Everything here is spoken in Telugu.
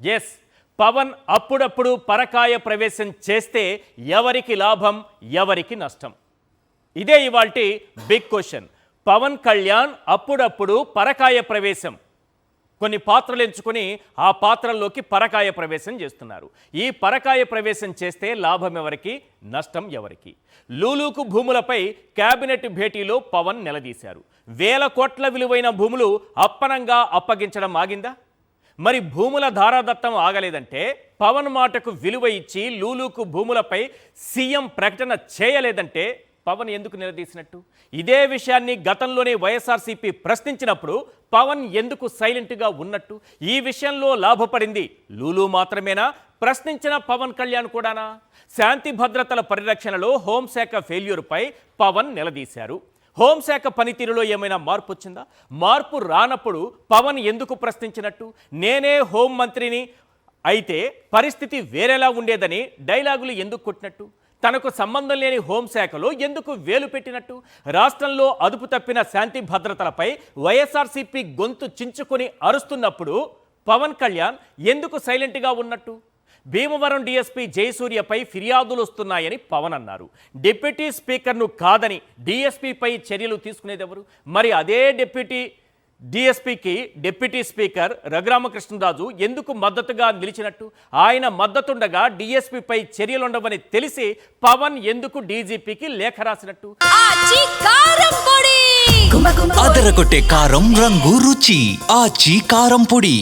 ఎస్ పవన్ అప్పుడప్పుడు పరకాయ ప్రవేశం చేస్తే ఎవరికి లాభం ఎవరికి నష్టం? ఇదే ఇవాల్టి బిగ్ క్వశ్చన్ పవన్ కళ్యాణ్ అప్పుడప్పుడు పరకాయ ప్రవేశం. కొన్ని పాత్రలు ఎంచుకొని ఆ పాత్రల్లోకి పరకాయ ప్రవేశం చేస్తున్నారు. ఈ పరకాయ ప్రవేశం చేస్తే లాభం ఎవరికి నష్టం ఎవరికి? లూలూకు భూములపై కేబినెట్ భేటీలో పవన్ నిలదీశారు. వేల కోట్ల విలువైన భూములు అప్పనంగా అప్పగించడం ఆగిందా? మరి భూముల ధారాదత్తం ఆగలేదంటే పవన్ మాటకు విలువ ఇచ్చి లూలుకు భూములపై సీఎం ప్రకటన చేయలేదంటే పవన్ ఎందుకు నిలదీసినట్టు? ఇదే విషయాన్ని గతంలోనే వైఎస్ఆర్సీపీ ప్రశ్నించినప్పుడు పవన్ ఎందుకు సైలెంట్గా ఉన్నట్టు? ఈ విషయంలో లాభపడింది లూలు మాత్రమేనా? ప్రశ్నించిన పవన్ కళ్యాణ్ కూడానా? శాంతి భద్రతల పరిరక్షణలో హోంశాఖ ఫెయిల్యూర్పై పవన్ నిలదీశారు. హోంశాఖ పనితీరులో ఏమైనా మార్పు వచ్చిందా? మార్పు రానప్పుడు పవన్ ఎందుకు ప్రశ్నించినట్టు? నేనే హోం మంత్రిని అయితే పరిస్థితి వేరేలా ఉండేదని డైలాగులు ఎందుకు కొట్టినట్టు? తనకు సంబంధం లేని హోంశాఖలో ఎందుకు వేలు పెట్టినట్టు? రాష్ట్రంలో అదుపు తప్పిన శాంతి భద్రతలపై వైఎస్ఆర్సీపీ గొంతు చించుకొని అరుస్తున్నప్పుడు పవన్ కళ్యాణ్ ఎందుకు సైలెంట్గా ఉన్నట్టు? భీమవరం డీఎస్పీ జయసూర్యపై ఫిర్యాదులు వస్తున్నాయని పవన్ అన్నారు. డిప్యూటీ స్పీకర్ను కాదని డీఎస్పీపై చర్యలు తీసుకునేది ఎవరు మరి అదే డిప్యూటీ డిఎస్పీకి డిప్యూటీ స్పీకర్ రఘురామకృష్ణరాజు ఎందుకు మద్దతుగా నిలిచినట్టు? ఆయన మద్దతుండగా డీఎస్పీపై చర్యలుండవని తెలిసి పవన్ ఎందుకు డీజీపీకి లేఖ రాసినట్టు? అదరగొట్టే కారం రంగు రుచి. ఆచి కారం పొడి.